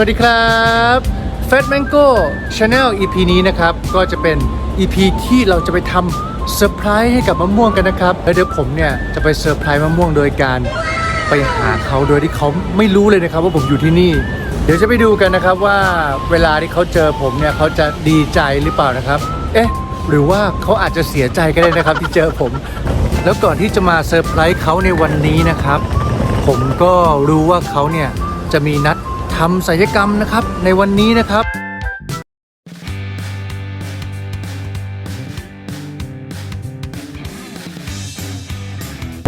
วัสดีครับเฟ t Mango Channel EP นี้นะครับ ก็จะเป็น EP ที่เราจะไปทำเซอร์ไพรส์ให้กับมะม่วงกันนะครับแล้วเดี๋ยวผมเนี่ยจะไปเซอร์ไพรส์มะม่วงโดยการไปหาเขาโดยที่เขาไม่รู้เลยนะครับ ว่าผมอยู่ที่นี่ เดี๋ยวจะไปดูกันนะครับว่าเวลาที่เขาเจอผมเนี่ยเขาจะดีใจหรือเปล่านะครับ เอ๊ะ หรือว่าเขาอาจจะเสียใจก็ได้นะครับที่เจอผม แล้วก่อนที่จะมาเซอร์ไพรส์เขาในวันนี้นะครับ ผมก็รู้ว่าเขาเนี่ยจะมีนัด ทำศัลยกรรมนะครับในวันนี้นะครับ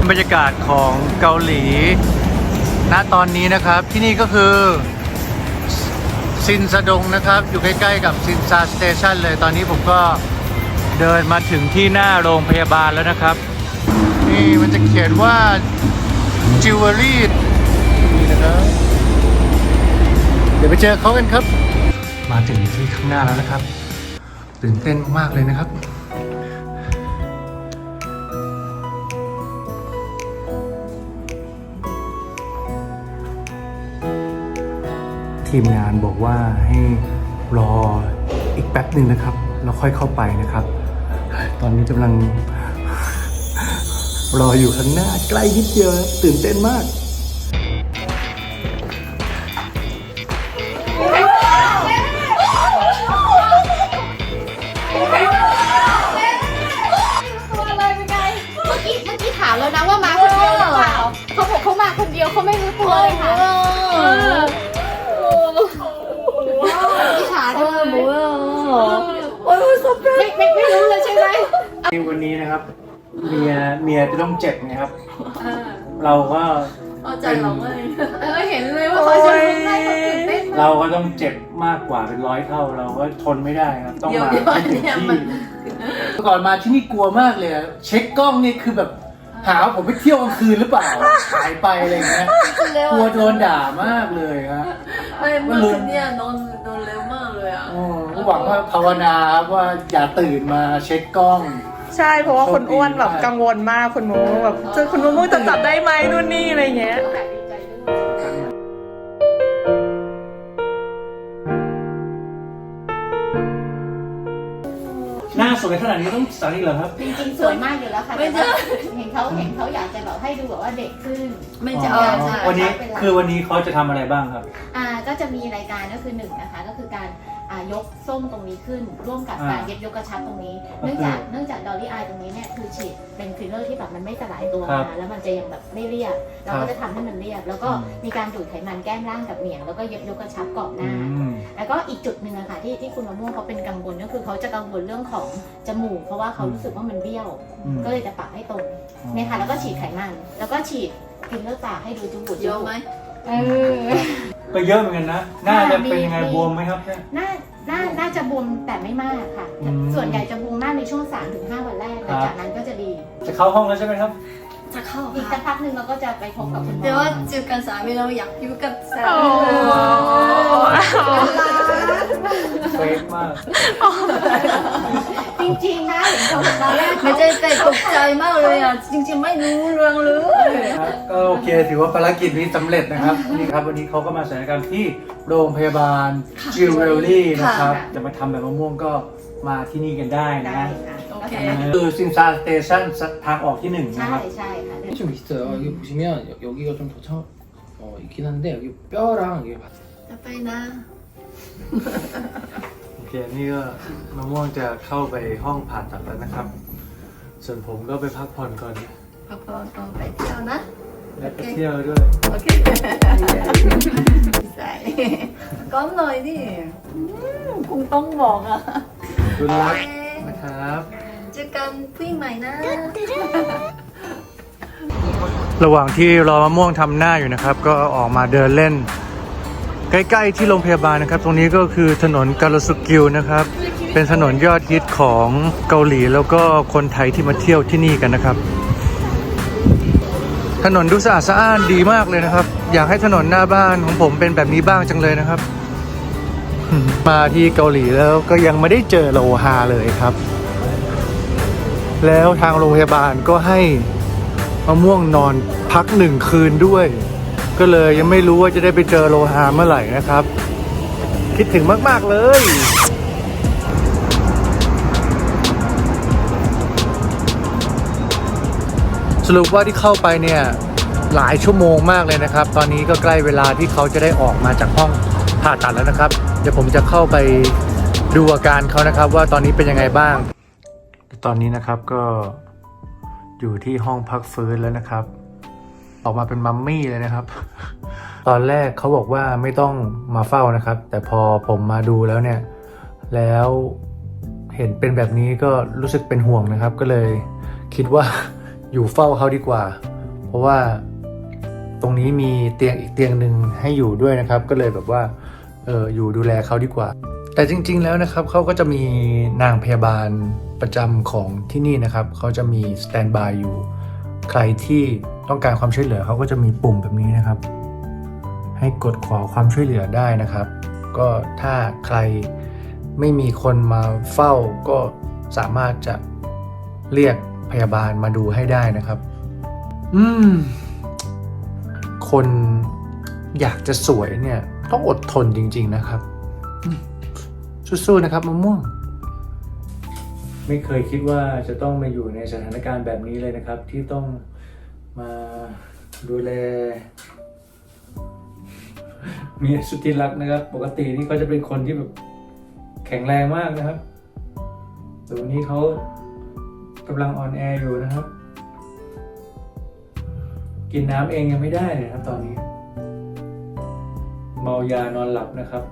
บรรยากาศของเกาหลี ณตอนนี้นะครับที่นี่ก็คือซินซาดงนะครับ อยู่ใกล้ๆกับซินซาสเตชันเลยตอนนี้ผมก็เดินมาถึงที่หน้าโรงพยาบาลแล้วนะครับ นี่มันจะเขียนว่าจิวเวลรี่นี่นะครับ เดี๋ยวไปเจอเขากันครับ มาถึงที่ข้างหน้าแล้วนะครับ ตื่นเต้นมากๆเลยนะครับ ทีมงานบอกว่าให้รออีกแป๊บหนึ่งนะครับ แล้วค่อยเข้าไปนะครับ ตอนนี้กำลังรออยู่ข้างหน้าใกล้นิดเดียวตื่นเต้นมากามแล้วนะว่ามาคนเดียวหรือเปล่าเขาบอกเขามาคนเดียวเขาไม่รู้ตัวเลยค่ะเออพี่ฉาด้วยไม่ไม่ไม่รู้เลยใช่ไหมวันนี้นะครับเมียเมียจะต้องเจ็บไงครับเราก็เอาใจเราเลยเออเห็นเลยว่าเขาจะไม่ได้เขาตื่นเต้นมากเราก็ต้องเจ็บมากกว่าเป็นร้อยเท่าเราก็ทนไม่ได้ครับต้องเดี๋ยวมาเดี๋ยวให้ถึงเนี่ยที่มันก่อนมาที่นี่กลัวมากเลยอะเช็คกล้องนี่คือแบบ หาว่าผมไปเที่ยวกลางคืนหรือเปล่าหายไปอะไรอย่างเงี้ยกลัวโดนด่ามากเลยครับ ไม่เมื่อคืนเนี่ยนอนนอนเร็วมากเลยอะอ๋อก็หวังว่าภาวนาครับว่าอย่าตื่นมาเช็คกล้อง ใช่เพราะว่าคนอ้วนแบบโชคดีมากกังวลมากคุณมูแบบจะคุณมูจะจับได้ไหมนู่นนี่อะไรเงี้ยแต่ดีใจด้วย สวยขนาดนี้ต้องสักอีกเหรอครับ จริงๆสวยมากอยู่แล้วค่ะไม่แต่ใช่ ว่าเห็นเขาเห็นเขาอยากจะแบบให้ดูแบบว่าเด็กขึ้น ไม่จะอ๋เอาอใช่วันนี้คือวันนี้เขาจะทำอะไรบ้างครับ อ่าก็จะมีรายการก็คือหนึ่งนะคะก็คือการอ่า ยกส้มตรงนี้ขึ้น ร่วมกับอ่าการเย็บยกกระชับตรงนี้ก็คือเนื่องจากเนื่องจากดอลลี่อายตรงนี้เนี่ยคือฉีดเป็นฟิลเลอร์ที่แบบมันไม่สลายตัวครับมาแล้วมันจะยังแบบไม่เรียบเราครัก็บจะทำให้มันเรียบ แล้วก็อืมมีการดูดไขมันแก้มล่างกับเหนียงแล้วก็เย็บยกกระชับกรอบหอืน้ามแล้วก็อีกจุดหนึ่งอะค่ะที่ที่คุณมะม่วงเขาเป็นกังวลก็คือเขาจะกังวลเรื่องของจมูกเพราะว่าเขารู้สึกว่ามันเบี้ยวอืมก็เลยจะปรับให้ตรงเนี่ยค่ะแล้วก็ฉีดไขมัน แล้วก็ฉีดฟิลเลอร์ปากให้ดูจมูกเยอะไหมเออ ก็เยอะเหมือนกันนะหน้าจะเป็นยังไงมีบวมไหมครับเนี่ย น่าน่าน่าจะบวมแต่ไม่มากค่ะ อืม ส่วนใหญ่จะบวมมากในช่วง 3-5 วันแรกคหรับลังจากนั้นก็จะดี จะเข้าห้องแล้วใช่ไหมครับ จะเข้าอีกสักพักหนึ่งเราก็จะไปพบกับคุณหมอเดี๋ยวว่าเจอกันสายไม่เราอยากอยู่กับสายโอ้เฟกมาก จริงๆนะเห็นเขาตอนแรก ไม่ เขา ใช่แต่ตกใจมากเลยอ่ะ จริงๆไม่รู้เรื่องเลย ครับก็โอเคถือว่าภารกิจนี้สำเร็จนะครับ นี่ครับวันนี้เขาก็มาศัลยกรรมที่โรงพยาบาลจิวเวลลี่นะครับ จะมาทำแบบมะม่วงก็มาที่นี่กันได้ ได้ นะ ค่ะ โอเค คือซินซาสเตชันทางออกที่หนึ่งนะ ใช่ ครับ ใช่ค่ะ 좀 있어요. 여기 보시면 여- 여기가 좀 더 차, 어, 있긴 한데 여기 뼈랑 이게 จะไปนะ โอ เคนี่ก็มะม่วงจะเข้าไปห้องผ่าตัดแล้วนะครับ ส่วนผมก็ไปพักผ่อนก่อน พอพอพอไปเที่ยวนะ และไปเที่ยวด้วย โอเคใส่ก้มหน่อยดิอืมคงต้องบอกอะคุณรักนะครับ เจอกันผู้หญิงใหม่นะ ระหว่างที่รอมะม่วงทำหน้าอยู่นะครับ ก็ออกมาเดินเล่น ใกล้ๆที่โรงพยาบาลนะครับ ตรงนี้ก็คือถนนกาลสุกิวนะครับ เป็นถนนยอดฮิตของเกาหลีแล้วก็คนไทยที่มาเที่ยวที่นี่กันนะครับ ถนนดูสะอาดสะอ้านดีมากเลยนะครับ อยากให้ถนนหน้าบ้านของผมเป็นแบบนี้บ้างจังเลยนะครับ มาที่เกาหลีแล้วก็ยังไม่ได้เจอโลฮาเลยครับ แล้วทางโรงพยาบาลก็ให้มะม่วงนอนพักหนึ่งคืนด้วย ก็เลยยังไม่รู้ว่าจะได้ไปเจอโลหาเมื่อไหร่นะครับ คิดถึงมาก ๆ เลยสรุปว่าที่เข้าไปเนี่ยหลายชั่วโมงมากเลยนะครับ ตอนนี้ก็ใกล้เวลาที่เขาจะได้ออกมาจากห้องผ่าตัดแล้วนะครับ เดี๋ยวผมจะเข้าไปดูอาการเขานะครับ ว่าตอนนี้เป็นยังไงบ้าง ตอนนี้นะครับก็อยู่ที่ห้องพักฟื้นแล้วนะครับ ออกมาเป็นมัมมี่เลยนะครับ ตอนแรกเขาบอกว่าไม่ต้องมาเฝ้านะครับ แต่พอผมมาดูแล้วเนี่ย แล้วเห็นเป็นแบบนี้ก็รู้สึกเป็นห่วงนะครับ ก็เลยคิดว่าอยู่เฝ้าเขาดีกว่า เพราะว่าตรงนี้มีเตียงอีกเตียงหนึ่งให้อยู่ด้วยนะครับ ก็เลยแบบว่าเอออยู่ดูแลเขาดีกว่า แต่จริง ๆ แล้วนะครับเขาก็จะมีนางพยาบาลประจำของที่นี่นะครับเขาจะมีสแตนบายอยู่ ใครที่ต้องการความช่วยเหลือเขาก็จะมีปุ่มแบบนี้นะครับ ให้กดขอความช่วยเหลือได้นะครับ ก็ถ้าใครไม่มีคนมาเฝ้าก็สามารถจะเรียกพยาบาลมาดูให้ได้นะครับ อืม คนอยากจะสวยเนี่ย ต้องอดทนจริง ๆนะครับ สู้ๆนะครับมะม่วง ไม่เคยคิดว่าจะต้องมาอยู่ในสถานการณ์แบบนี้เลยนะครับ ที่ต้องมาดูแลเมียสุดที่รักนะครับ ปกตินี่เขาจะเป็นคนที่แบบแข็งแรงมากนะครับแต่วันนี้เขากำลังออนแอร์อยู่นะครับ กินน้ำเองยังไม่ได้เลยครับตอนนี้ เมายานอนหลับนะครับ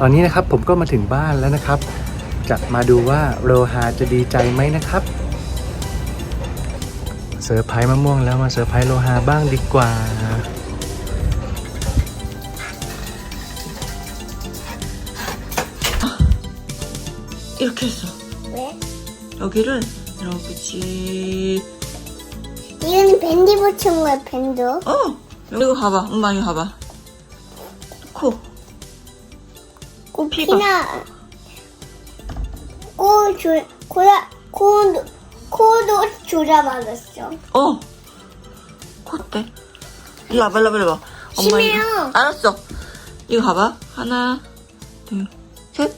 ตอนนี้นะครับผมก็มาถึงบ้านแล้วนะครับ จะมาดูว่าโรฮาจะดีใจไหมนะครับ เซอร์ไพรส์มะม่วงแล้วมาเซอร์ไพรส์โลหาบ้างดีกว่า 이렇게 했어. 왜? 여기를 이렇게 이건 밴드 붙인 거야, 밴드. 어 이거 봐봐 엄마 이거 봐봐 피가. 피나 코줄 코야 코도 코도 조라 맞았어. 어. 콧대. 이거 봐봐, 봐봐, 봐. 엄마 심해요. 이거. 알았어. 이거 봐봐. 하나, 둘, 셋.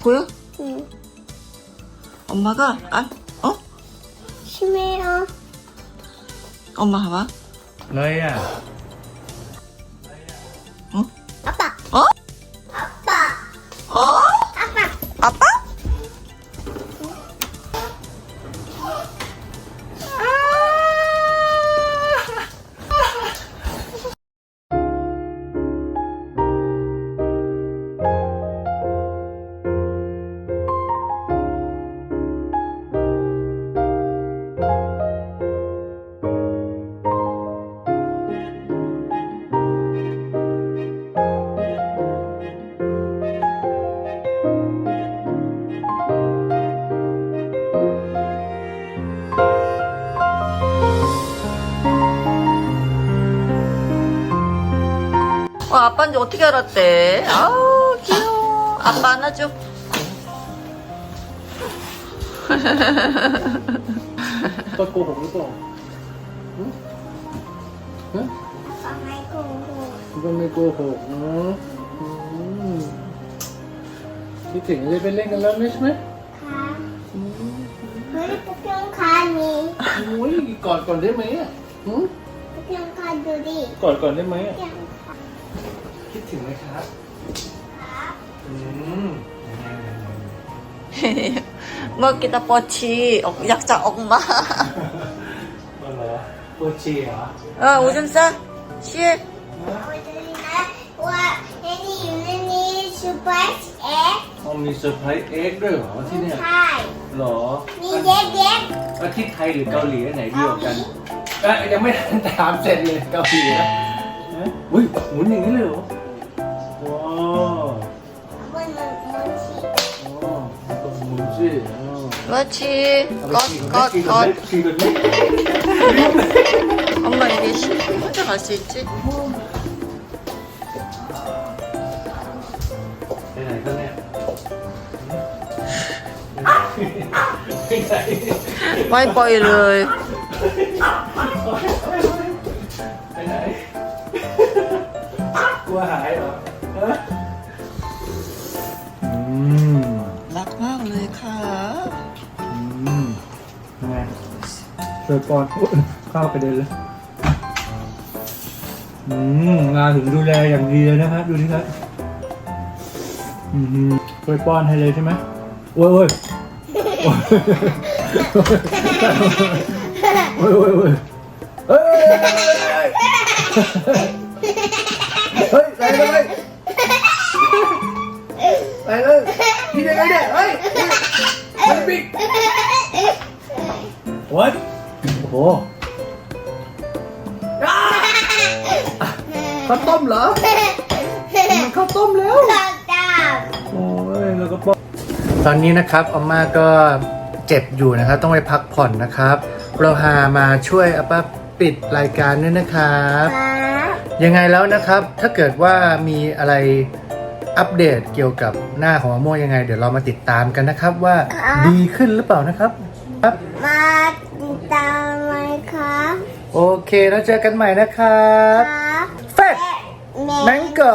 보여? 응 엄마가 아, 어? 심해요. 엄마 봐봐. 너희야 어? 아빠. 어? 아빠인지 어떻게 알았대? 아우 귀여워. 아빠 안아줘. 아빠 그거 먹어. 응? 응? 아빠 말고 오고. 이거 먹고 고. 응. 음. 이때 레벨링 갈라면 있네. 가. 우리 부평 가니. 뭐이 이거 할 건데 뭐야? 응? 부평 가들이. 이거 할 건데 뭐야? ถึงไหมครับอืม 먹기다 뻗치. 어, 약자 엄마. ก็เหรอปวดฉี่เหรอ 어, 오줌 싸. 쉬해. 어디나 와 애니 유는이 슈퍼스 에 อ๋อมีเซอร์ไพรส์เอ็กซ์ด้วยเหรอที่เนี่ย 타이 เหรอ 미제게 อาทิตย์ไทยหรือเกาหลีอันไหนดีกว่ากันเอ้ยยังไม่ทันถามเสร็จเลยเกาหลีนะฮะอุ้ยหมุนอย่างนี้เลยเหรอ าว 아빠는 뭐지 อ๋อต้องหมุนสิอ๋อ 그렇지. 껏, 껏, 껏. 엄마 이게 시, 혼자 갈 수 있지? ไปไหนครับเนี่ย 와이파이를. กลัวหายเหรออื เลยค่ะอืมยังไงเปิดก่อนอุ๊ข้าวไปเด็นเลยอืมงานถึงดูแลอย่างดีเลยนะครับดูนี่ครับอืมเปิดป้อนให้เลยใช่ไหมโอ้ยโอ้ยโอ้ยโอ้ยโอ้ยเฮ้ยเฮ้ยใส่เลยใส่เลยกินยังไงเนี่ยเฮ้ย What โอ้โหอ้าข้าวต้มเหรอ มันข้าวต้มแล้ว โอ้ยแล้วก็ป้อนตอนนี้นะครับอาม่าก็เจ็บอยู่นะครับ ต้องไปพักผ่อนนะครับ เราหามาช่วยอาป้าปิดรายการด้วยนะครับ ยังไงแล้วนะครับ ถ้าเกิดว่ามีอะไรอัปเดตเกี่ยวกับหน้าของมะม่วงยังไง เดี๋ยวเรามาติดตามกันนะครับ ว่าครับดีขึ้นหรือเปล่านะครับครับ มาติดตามไหมครับโอเคแล้วเจอกันใหม่นะครับ ครับ เฟดแมงโก้